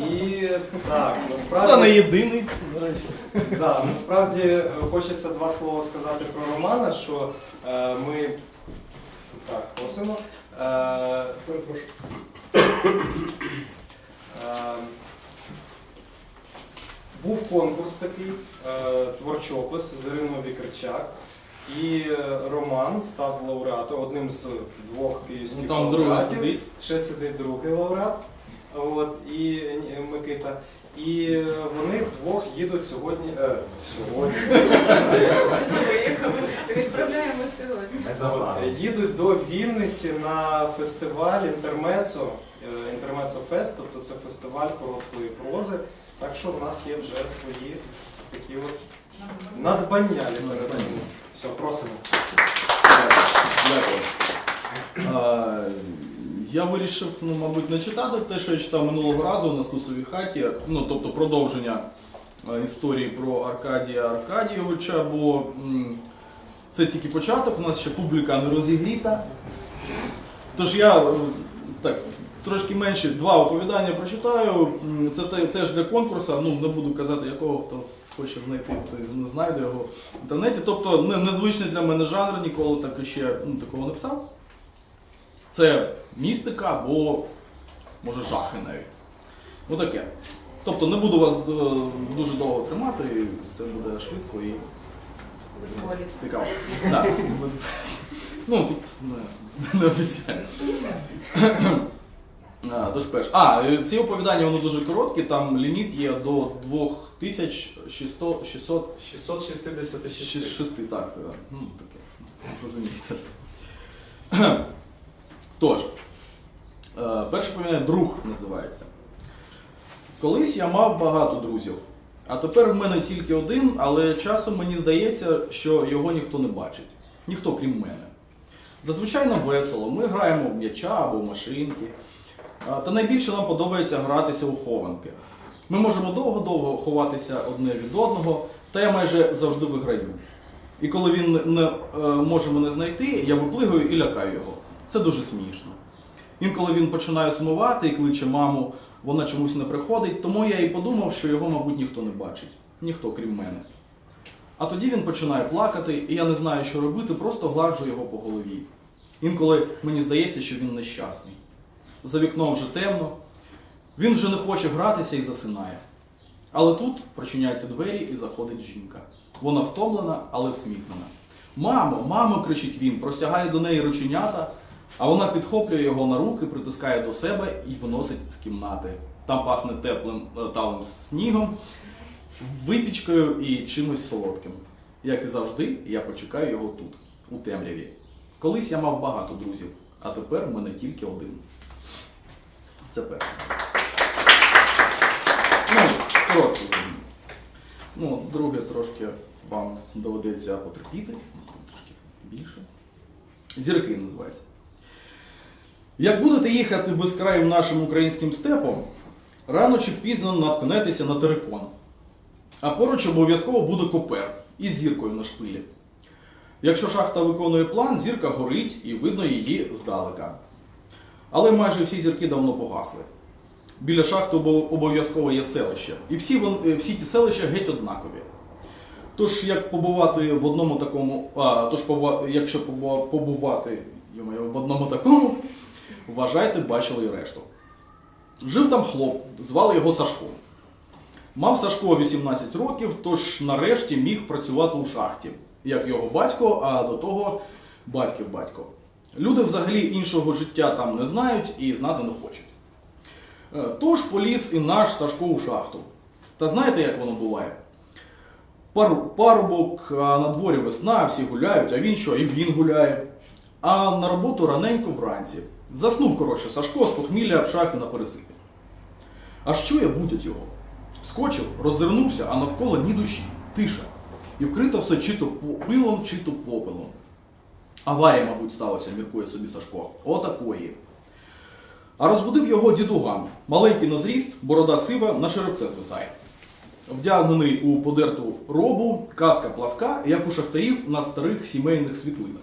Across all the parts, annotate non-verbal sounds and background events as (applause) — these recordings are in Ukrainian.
І так, насправді. Це не єдиний, до речі. Да, насправді е, хочеться два слова сказати про Романа, що е, ми так, просимо. Е, перепрошую. Е, був конкурс такий, е, творчопис з Іриною Вікарчак. І е, Роман став лауреатом, одним з двох київських Ну, там другий лауреатів. сидить. Ще сидить другий лауреат. От, і Микита. І е, вони вдвох їдуть сьогодні. Е, сьогодні. Відправляємо сьогодні. Їдуть до Вінниці на фестиваль Інтермецо, е, Інтермецо Фест, тобто це фестиваль короткої прози. Так що в нас є вже свої такі от надбання літературні. Все, просимо. Дякую. Я вирішив, ну, мабуть, не читати те, що я читав минулого разу на Стусовій хаті, ну, тобто продовження е, історії про Аркадія Аркадійовича, бо м, це тільки початок, у нас ще публіка не розігріта. Тож я е, так, трошки менше два оповідання прочитаю. Це теж для конкурсу, ну не буду казати, якого хто хоче знайти, той не знайде його в інтернеті. Тобто незвичний для мене жанр, ніколи так ще ну, такого не писав. Це містика або може жахи навіть. Ну таке. Тобто не буду вас е, дуже довго тримати, все буде швидко і цікаво. Так. Ну тут не, не офіціально. А, Тож перш. А, е, ці оповідання вони дуже короткі, там ліміт є до 2600 600 666. Шість- так. е, Ну, таке. Розумієте. Тож, е, перше повідомлення друг називається. Колись я мав багато друзів, а тепер в мене тільки один, але часом мені здається, що його ніхто не бачить. Ніхто крім мене. Зазвичай нам весело, ми граємо в м'яча або в машинки. Та найбільше нам подобається гратися у хованки. Ми можемо довго-довго ховатися одне від одного, та я майже завжди виграю. І коли він не е, може мене знайти, я виплигаю і лякаю його. Це дуже смішно. Інколи він починає сумувати і кличе маму, вона чомусь не приходить, тому я і подумав, що його, мабуть, ніхто не бачить, ніхто крім мене. А тоді він починає плакати, і я не знаю, що робити, просто гладжу його по голові. Інколи мені здається, що він нещасний. За вікном вже темно, він вже не хоче гратися і засинає. Але тут прочиняються двері і заходить жінка. Вона втомлена, але всміхнена. Мамо, мамо, кричить він, простягає до неї рученята, а вона підхоплює його на руки, притискає до себе і виносить з кімнати. Там пахне теплим талим снігом, випічкою і чимось солодким. Як і завжди, я почекаю його тут, у темряві. Колись я мав багато друзів, а тепер в мене тільки один. Це перше. Ну, коротко. Ну, друге трошки вам доведеться потерпіти, трошки більше. Зірки називається. Як будете їхати безкраїм нашим українським степом, рано чи пізно наткнетеся на терикон. А поруч обов'язково буде копер із зіркою на шпилі. Якщо шахта виконує план, зірка горить і видно її здалека. Але майже всі зірки давно погасли. Біля шахти обов'язково є селище. І всі, вон- е, всі ті селища геть однакові. Тож, як побувати в одному такому, а, тож якщо побувати в одному такому, вважайте, бачили і решту. Жив там хлоп, звали його Сашко. Мав Сашко 18 років, тож нарешті міг працювати у шахті, як його батько, а до того батьків батько. Люди взагалі іншого життя там не знають і знати не хочуть. Е, Тож поліз і наш Сашко у шахту. Та знаєте, як воно буває? Пару, парубок, а на дворі весна, всі гуляють, а він що, і він гуляє. А на роботу раненько вранці. Заснув, коротше, Сашко з похмілля в шахті на пересипі. Аж чує будять його. Вскочив, роззирнувся, а навколо ні душі, тиша. І вкрито все чи то пилом, чи то попелом. Аварія, мабуть, сталася, міркує собі Сашко. Отакої. А розбудив його дідуган. Маленький на зріст, борода сива, на черевце звисає. Вдягнений у подерту робу, каска пласка, як у шахтарів на старих сімейних світлинах.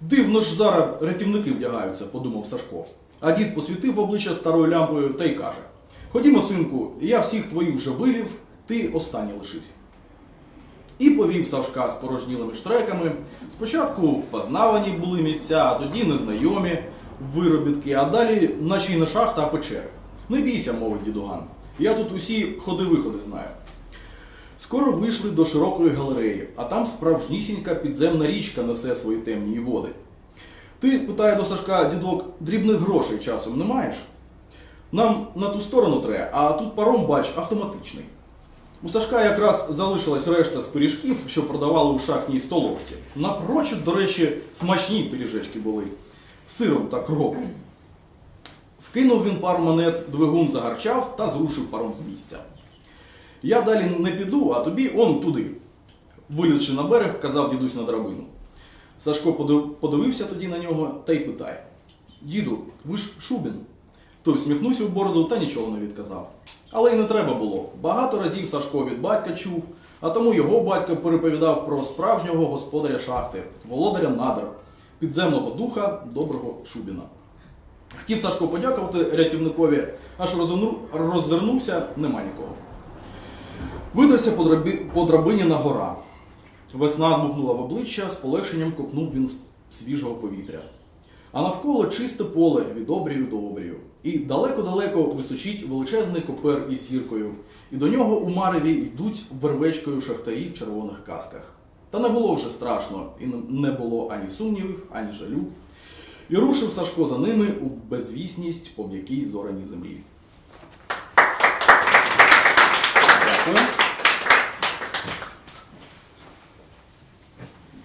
Дивно ж зараз рятівники вдягаються, подумав Сашко. А дід посвітив в обличчя старою лямпою та й каже: Ходімо, синку, я всіх твоїх вже вивів, ти останній лишився. І повів Савшка з порожнілими штреками. Спочатку впознавані були місця, а тоді незнайомі виробітки, а далі наче й не шахта, а печери. Не бійся, мовить дідуган. Я тут усі ходи-виходи знаю. Скоро вийшли до широкої галереї, а там справжнісінька підземна річка несе свої темні води. Ти питає до Сашка, дідок, дрібних грошей часом не маєш? Нам на ту сторону треба, а тут паром, бач, автоматичний. У Сашка якраз залишилась решта з пиріжків, що продавали у шахній столовці. Напрочуд, до речі, смачні пиріжечки були. З Сиром та кропом. Вкинув він пару монет, двигун загарчав та зрушив паром з місця. Я далі не піду, а тобі он туди. Вилізши на берег, вказав дідусь на драбину. Сашко подивився тоді на нього та й питає: Діду, ви ж Шубін. Той всміхнувся в бороду та нічого не відказав. Але й не треба було. Багато разів Сашко від батька чув, а тому його батько переповідав про справжнього господаря шахти, володаря надр, підземного духа доброго Шубіна. Хотів Сашко подякувати рятівникові, аж роззирнувся, нема нікого. Видався по, драбі... по драбині на гора. Весна дмухнула в обличчя, з полегшенням копнув він свіжого повітря. А навколо чисте поле від обрію до обрію. І далеко-далеко височить величезний копер із зіркою. І до нього у мареві йдуть вервечкою шахтарі в червоних касках. Та не було вже страшно, і не було ані сумнівів, ані жалю. І рушив Сашко за ними у безвісність по м'якій зораній землі.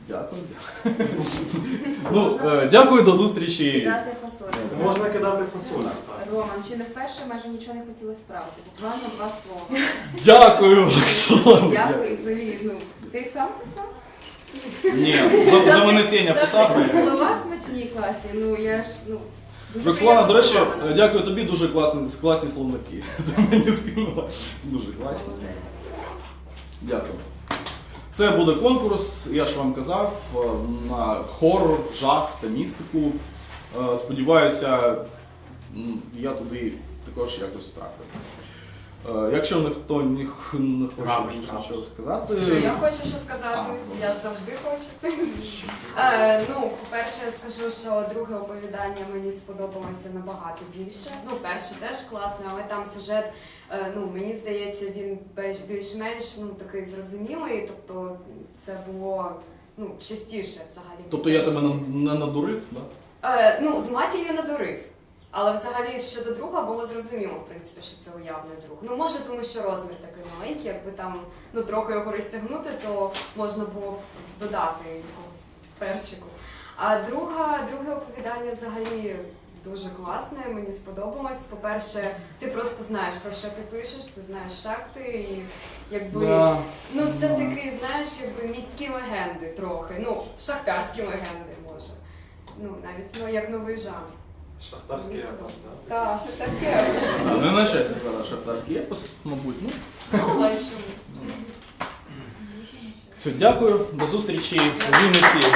Дякую. Дякую. Ну, е, дякую, до зустрічі. Кидати фасоль. Можна кидати фасоль. так. Роман, чи не вперше майже нічого не хотіли справити? Буквально два слова. Дякую, Оксана. Дякую, взагалі. Ну, ти сам писав? Ні, за, за мене Сеня писав. Слова смачні класні. Ну я ж ну. дуже Роксолана, до речі, здивована. дякую тобі, дуже класні, класні словники. (laughs) Ти мені скинула. Дуже класні. Молодець. Дякую. Це буде конкурс, я ж вам казав, е, на хорор, жах та містику. Е, Сподіваюся, я туди також якось втраплю. Е, Якщо ніхто ніх- не хоче нічого сказати. Що я хочу що сказати, А, я ж завжди хочу. Е, ну, по-перше, я скажу, що друге оповідання мені сподобалося набагато більше. Ну, перше теж класне, але там сюжет, е, ну, мені здається, він більш- більш-менш ну, такий зрозумілий, тобто це було ну, частіше взагалі. Тобто я тебе не- не надурив, да? Е, ну, з матір'ю надурив. Але взагалі щодо друга було зрозуміло, в принципі, що це уявний друг. Ну, може, тому що розмір такий маленький, якби там ну, трохи його розтягнути, то можна було б додати якогось перчику. А друга, друге оповідання взагалі дуже класне, мені сподобалось. По-перше, ти просто знаєш, про що ти пишеш, ти знаєш шахти, і якби. Да. Ну, це Да. такий, знаєш, якби міські легенди трохи. Ну, шахтарські легенди, може. Ну, навіть ну, як новий жанр. Шахтарський епос, так? Так, шахтарський епос. А, Не на щастя зараз шахтарський епос, мабуть. Ну, Але чому? все, дякую, до зустрічі в Вінниці.